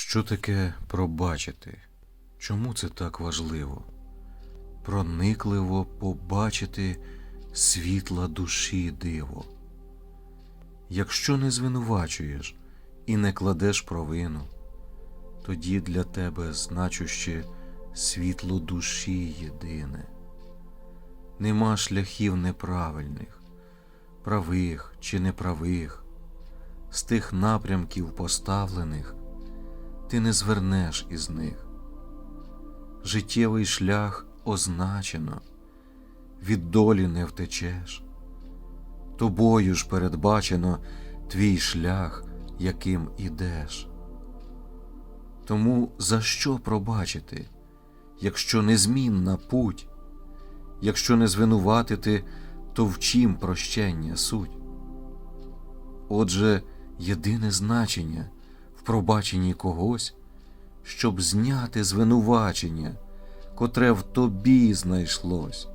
Що таке пробачити? Чому це так важливо? Проникливо побачити світла душі диво. Якщо не звинувачуєш і не кладеш провину, тоді для тебе значуще світло душі єдине. Нема шляхів неправильних, правих чи неправих, з тих напрямків поставлених ти не звернеш із них. Життєвий шлях означено, від долі не втечеш. Тобою ж передбачено твій шлях, яким ідеш. Тому за що пробачити, якщо незмінна путь, якщо не звинуватити, то в чим прощення суть? Отже, єдине значення пробаченні когось, щоб зняти звинувачення, котре в тобі знайшлось,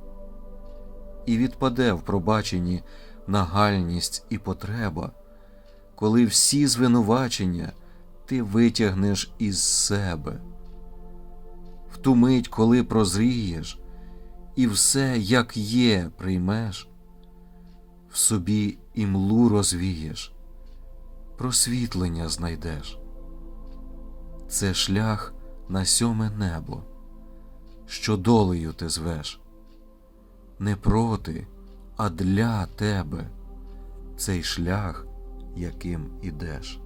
і відпаде в пробаченні нагальність і потреба, коли всі звинувачення ти витягнеш із себе. В ту мить, коли прозрієш, і все, як є, приймеш, в собі імлу розвієш, просвітлення знайдеш. Це шлях на сьоме небо, що долею ти звеш, не проти, а для тебе цей шлях, яким ідеш.